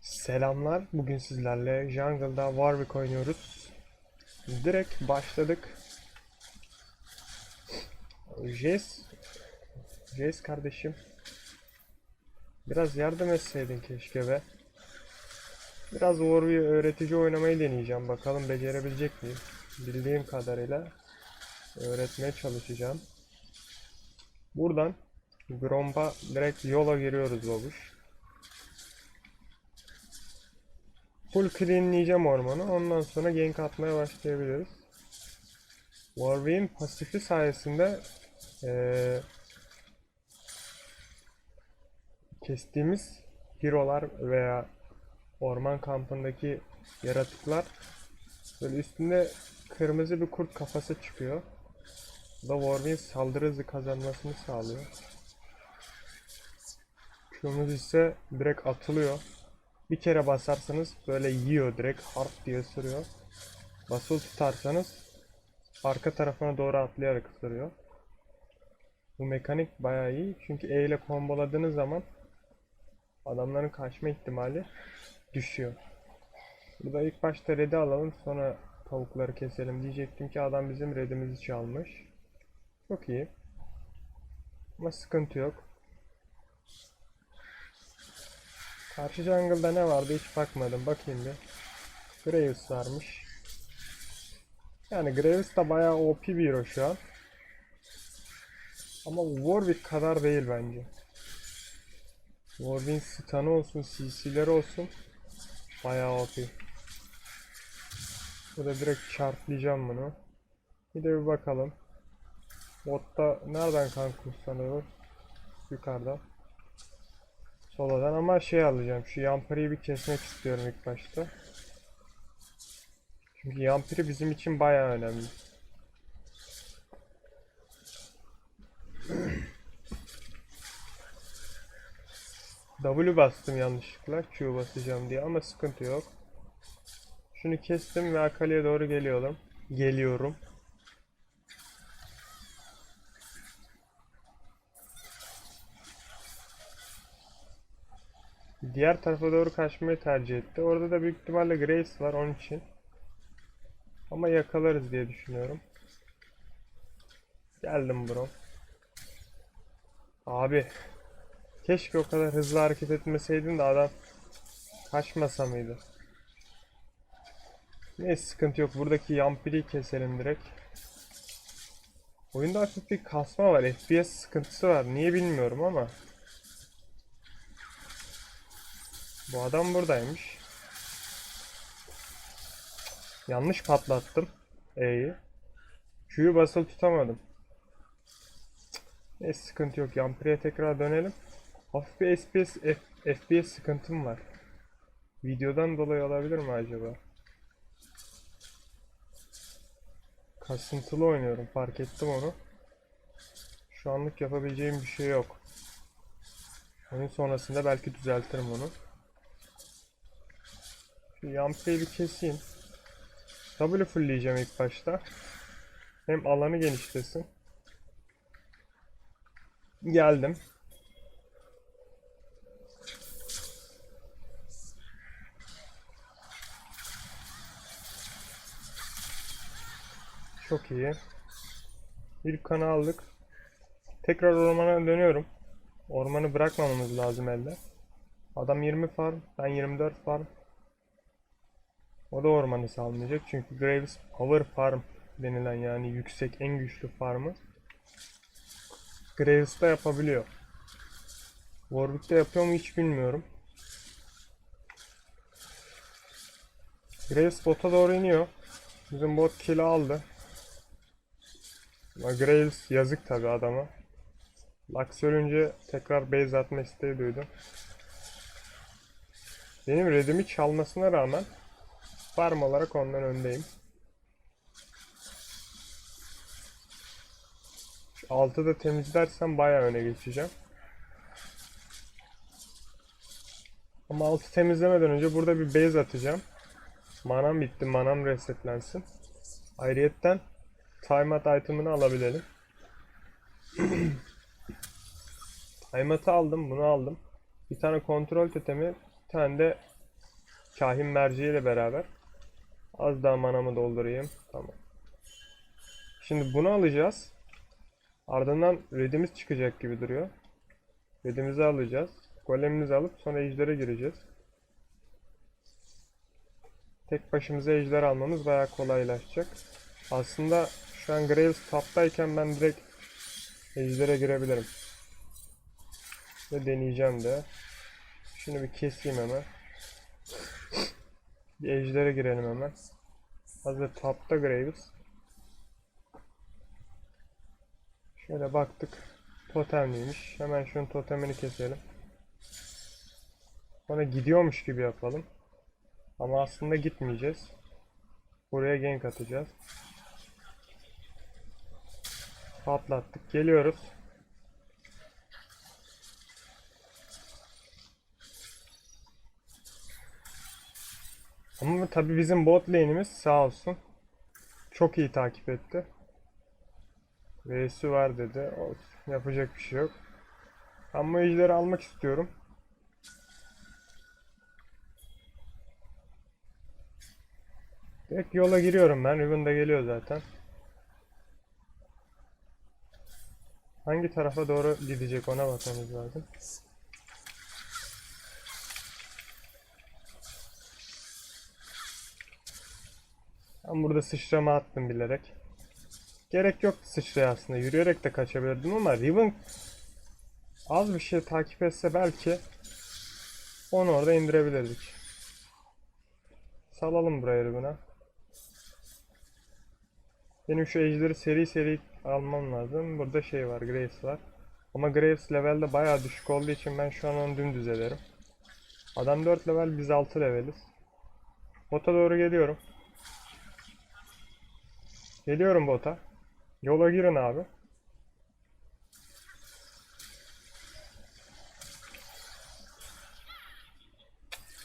Selamlar. Bugün sizlerle Jungle'da Warwick oynuyoruz. Direkt başladık. Jess, Jess kardeşim. Biraz yardım etseydin keşke be. Biraz Warwick'e öğretici oynamayı deneyeceğim. Bakalım becerebilecek miyim? Bildiğim kadarıyla öğretmeye çalışacağım. Buradan Gromb'a direkt yola giriyoruz babuş. Full cleanleyeceğim ormanı. Ondan sonra gank atmaya başlayabiliriz. Warwick'in pasifi sayesinde eee, kestiğimiz hero'lar veya orman kampındaki yaratıklar böyle üstünde kırmızı bir kurt kafası çıkıyor. Bu da Warwick'in saldırı hızı kazanmasını sağlıyor. Q'muz ise direkt atılıyor. Bir kere basarsanız böyle yiyor direkt harp diye ısırıyor. Basılı tutarsanız arka tarafına doğru atlayarak ısırıyor. Bu mekanik bayağı iyi çünkü E ile komboladığınız zaman adamların kaçma ihtimali düşüyor. Burada ilk başta red'i alalım sonra tavukları keselim diyecektim ki adam bizim red'imizi çalmış. Çok iyi. Ama sıkıntı yok. Karşı jungle'da ne vardı hiç bakmadım. Bakayım bir. Graves varmış. Yani Graves da bayağı OP bir hero şu an. Ama Warwick kadar değil bence. Warwick'in stun'ı olsun, CC'leri olsun. Bayağı OP. Burada direkt çarplayacağım bunu. Bir de bir bakalım. Botta nereden kan kursanıyor? Yukarıda. Soladan ama şey alacağım. Şu Yampiri'yi bir kesmek istiyorum ilk başta. Çünkü Yampiri bizim için bayağı önemli. W bastım yanlışlıkla Q basacağım diye ama sıkıntı yok. Şunu kestim ve Akali'ye doğru geliyorum. Geliyorum. Diğer tarafa doğru kaçmayı tercih etti. Orada da büyük ihtimalle Grace var onun için. Ama yakalarız diye düşünüyorum. Geldim bro. Abi. Keşke o kadar hızlı hareket etmeseydin de adam kaçmasa mıydı? Neyse sıkıntı yok. Buradaki Yampiri'yi keselim direkt. Oyunda hafif bir kasma var. FPS sıkıntısı var. Niye bilmiyorum ama. Bu adam buradaymış. Yanlış patlattım E'yi. Q'yu basılı tutamadım. Ne sıkıntı yok. Yampiri'ye tekrar dönelim. Hafif bir FPS, F- FPS sıkıntım var. Videodan dolayı olabilir mi acaba? Kasıntılı oynuyorum. Fark ettim onu. Şu anlık yapabileceğim bir şey yok. Oyun sonrasında belki düzeltirim onu. Şu Yampiri'yi bir keseyim. W fullleyeceğim ilk başta. Hem alanı genişlesin. Geldim. Çok iyi. İlk kanı aldık. Tekrar ormana dönüyorum. Ormanı bırakmamamız lazım elde. Adam 20 farm, ben 24 farm. O da ormanı salmayacak çünkü Graves Power Farm denilen yani yüksek en güçlü farmı Graves da yapabiliyor. Warwick'te yapıyor mu hiç bilmiyorum. Graves bota doğru iniyor. Bizim bot kill'i aldı. Ama Graves yazık tabi adama. Lux ölünce tekrar base atma isteği duydu. Benim redimi çalmasına rağmen farm olarak ondan öndeyim. Şu altı da temizlersem bayağı öne geçeceğim. Ama altı temizlemeden önce burada bir base atacağım. Manam bitti. Manam resetlensin. Ayrıyetten timeout item'ını alabilelim. timeout'ı aldım. Bunu aldım. Bir tane kontrol totemi. Bir tane de Kahin merceğiyle beraber. Az daha manamı doldurayım. Tamam. Şimdi bunu alacağız. Ardından redimiz çıkacak gibi duruyor. Redimizi alacağız. Golemimizi alıp sonra ejdere gireceğiz. Tek başımıza ejder almamız bayağı kolaylaşacak. Aslında şu an Graves taptayken ben direkt ejdere girebilirim. Ve deneyeceğim de. Şunu bir keseyim hemen. Bir ejdere girelim hemen. Hazır tapta Graves. Şöyle baktık. Totemliymiş. Hemen şunun totemini keselim. Sonra gidiyormuş gibi yapalım. Ama aslında gitmeyeceğiz. Buraya gank atacağız. Patlattık. Geliyoruz. Ama tabii bizim bot lane'imiz sağ olsun. Çok iyi takip etti. V'si var dedi. Olsun. Yapacak bir şey yok. Bu ejderi almak istiyorum. Direkt yola giriyorum ben. Riven de geliyor zaten. Hangi tarafa doğru gidecek ona bakmamız lazım. Ben burada sıçrama attım bilerek. Gerek yok sıçraya aslında. Yürüyerek de kaçabilirdim ama Riven az bir şey takip etse belki onu orada indirebilirdik. Salalım buraya Riven'a. Benim şu ejderi seri seri almam lazım. Burada şey var, Graves var. Ama Graves levelde bayağı düşük olduğu için ben şu an onu dümdüz ederim. Adam 4 level, biz 6 leveliz. Bota doğru geliyorum. Geliyorum bota. Yola girin abi.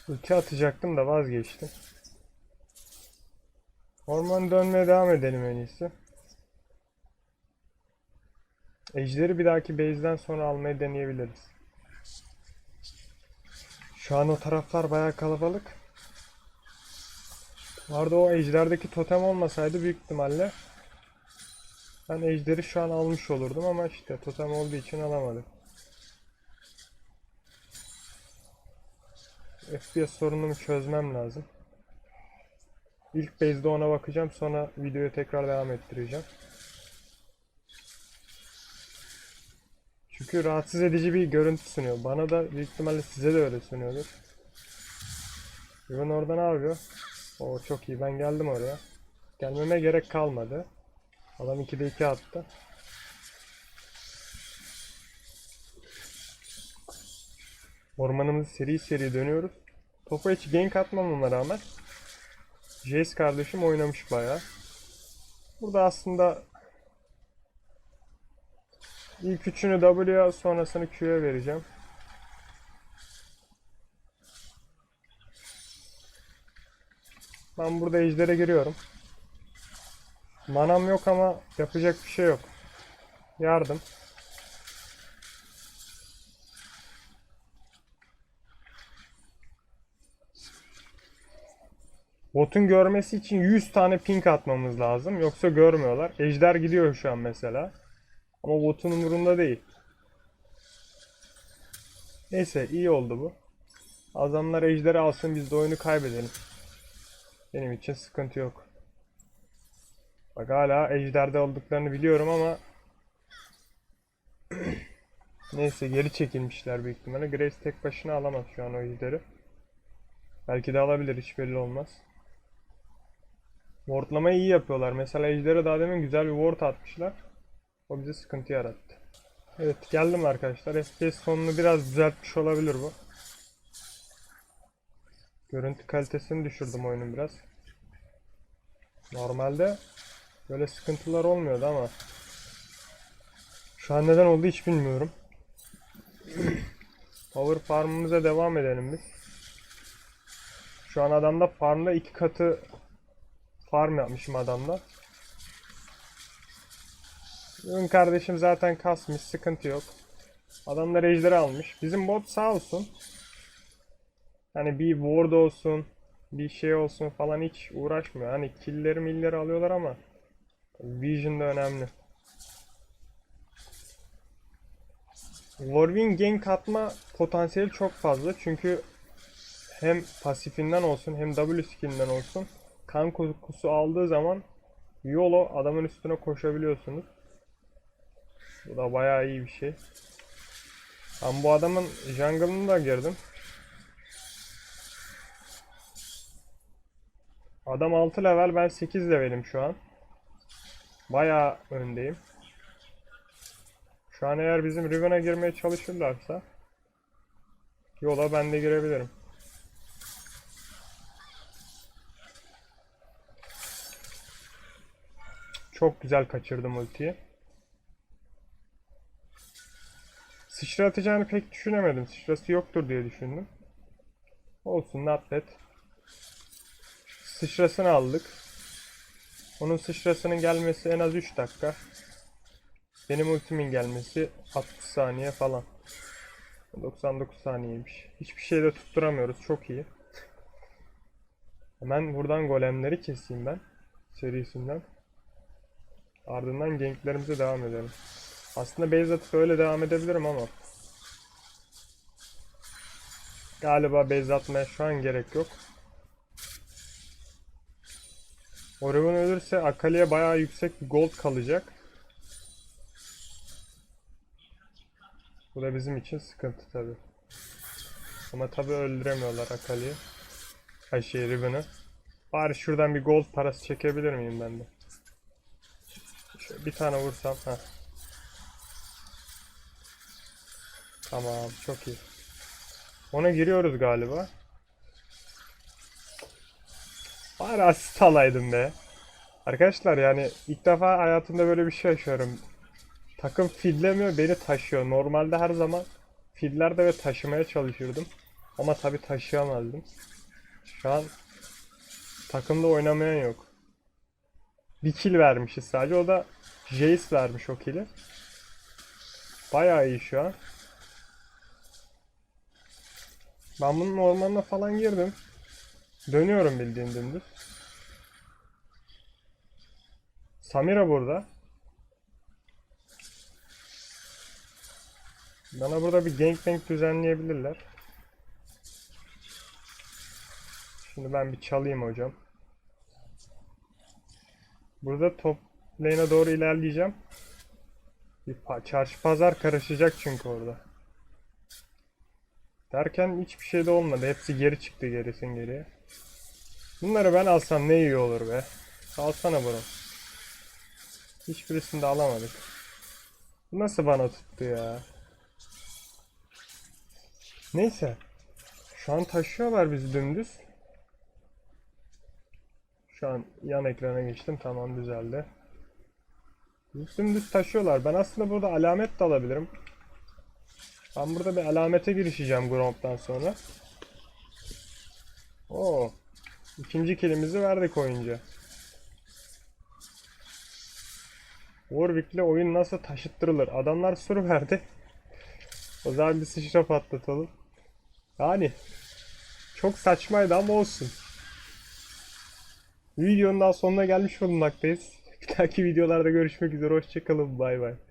Ulti atacaktım da vazgeçtim. Orman dönmeye devam edelim en iyisi. Ejderi bir dahaki base'den sonra almayı deneyebiliriz. Şu an o taraflar bayağı kalabalık. Vardı o ejderdeki totem olmasaydı büyük ihtimalle ben ejderi şu an almış olurdum ama işte totem olduğu için alamadım. FPS sorunumu çözmem lazım. İlk base'de ona bakacağım sonra videoyu tekrar devam ettireceğim. Çünkü rahatsız edici bir görüntü sunuyor. Bana da büyük ihtimalle size de öyle sunuyordur. Riven orada ne yapıyor? Oo çok iyi ben geldim oraya. Gelmeme gerek kalmadı. Adam 2'de 2 attı. Ormanımızı seri seri dönüyoruz. Topa hiç gank atmamama rağmen Jace kardeşim oynamış bayağı. Burada aslında ilk üçünü W'ya sonrasını Q'ya vereceğim. Ben burada ejdere giriyorum. Manam yok ama yapacak bir şey yok. Yardım. Botun görmesi için 100 tane ping atmamız lazım. Yoksa görmüyorlar. Ejder gidiyor şu an mesela. Ama botun umurunda değil. Neyse iyi oldu bu. Adamlar ejderi alsın biz de oyunu kaybedelim. Benim için sıkıntı yok. Bak hala ejderde olduklarını biliyorum ama Neyse geri çekilmişler büyük ihtimalle. Grace tek başına alamaz şu an o ejderi. Belki de alabilir hiç belli olmaz. Wardlamayı iyi yapıyorlar. Mesela ejdere daha demin güzel bir ward atmışlar. O bize sıkıntı yarattı. Evet geldim arkadaşlar. FPS sonunu biraz düzeltmiş olabilir bu. Görüntü kalitesini düşürdüm oyunun biraz. Normalde böyle sıkıntılar olmuyordu ama şu an neden oldu hiç bilmiyorum. Power farmımıza devam edelim biz. Şu an adamda farmda iki katı farm yapmışım adamda. Ön kardeşim zaten kasmış sıkıntı yok. Adamlar ejderi almış. Bizim bot sağ olsun. Hani bir ward olsun, bir şey olsun falan hiç uğraşmıyor. Hani killleri milleri alıyorlar ama Vision da önemli. Warwing gank atma potansiyeli çok fazla çünkü hem pasifinden olsun hem W skillinden olsun kan kokusu aldığı zaman YOLO adamın üstüne koşabiliyorsunuz. Bu da bayağı iyi bir şey. Ben bu adamın jungle'ını da girdim. Adam 6 level ben 8 levelim şu an. Bayağı öndeyim. Şu an eğer bizim Riven'a girmeye çalışırlarsa yola ben de girebilirim. Çok güzel kaçırdım ultiyi. Sıçra atacağını pek düşünemedim. Sıçrası yoktur diye düşündüm. Olsun atlet. Sıçrasını aldık. Onun sıçrasının gelmesi en az 3 dakika. Benim ultimin gelmesi 60 saniye falan. 99 saniyeymiş. Hiçbir şeyde tutturamıyoruz. Çok iyi. Hemen buradan golemleri keseyim ben. Serisinden. Ardından ganklerimize devam edelim. Aslında base atıp öyle devam edebilirim ama Galiba base atmaya şu an gerek yok. Orion ölürse Akali'ye bayağı yüksek bir gold kalacak. Bu da bizim için sıkıntı tabi. Ama tabi öldüremiyorlar Akali'yi. Ay şey Riven'ı. Bari şuradan bir gold parası çekebilir miyim ben de? Şöyle bir tane vursam. Heh. Tamam çok iyi. Ona giriyoruz galiba. Bari asist alaydım be. Arkadaşlar yani ilk defa hayatımda böyle bir şey yaşıyorum. Takım fillemiyor beni taşıyor. Normalde her zaman fillerde ve taşımaya çalışırdım. Ama tabi taşıyamazdım. Şu an takımda oynamayan yok. Bir kill vermişiz sadece. O da Jace vermiş o kill'i. Bayağı iyi şu an. Ben bunun ormanına falan girdim. Dönüyorum bildiğin dümdüz. Samira burada. Bana burada bir gangbang düzenleyebilirler. Şimdi ben bir çalayım hocam. Burada top lane'e doğru ilerleyeceğim. Bir pa- çarşı pazar karışacak çünkü orada. Derken hiçbir şey de olmadı. Hepsi geri çıktı gerisin geriye. Bunları ben alsam ne iyi olur be. Alsana bunu. Hiçbirisini de alamadık. Bu nasıl bana tuttu ya? Neyse. Şu an taşıyorlar bizi dümdüz. Şu an yan ekrana geçtim. Tamam düzeldi. Dümdüz taşıyorlar. Ben aslında burada alamet de alabilirim. Ben burada bir alamete girişeceğim Gromp'tan sonra. Oo. İkinci kilimizi verdik oyuncu. Warwick'le oyun nasıl taşıttırılır? Adamlar sur verdi. O zaman bir sıçra patlatalım. Yani çok saçmaydı ama olsun. Videonun daha sonuna gelmiş bulunmaktayız. Bir dahaki videolarda görüşmek üzere. Hoşçakalın. Bay bay.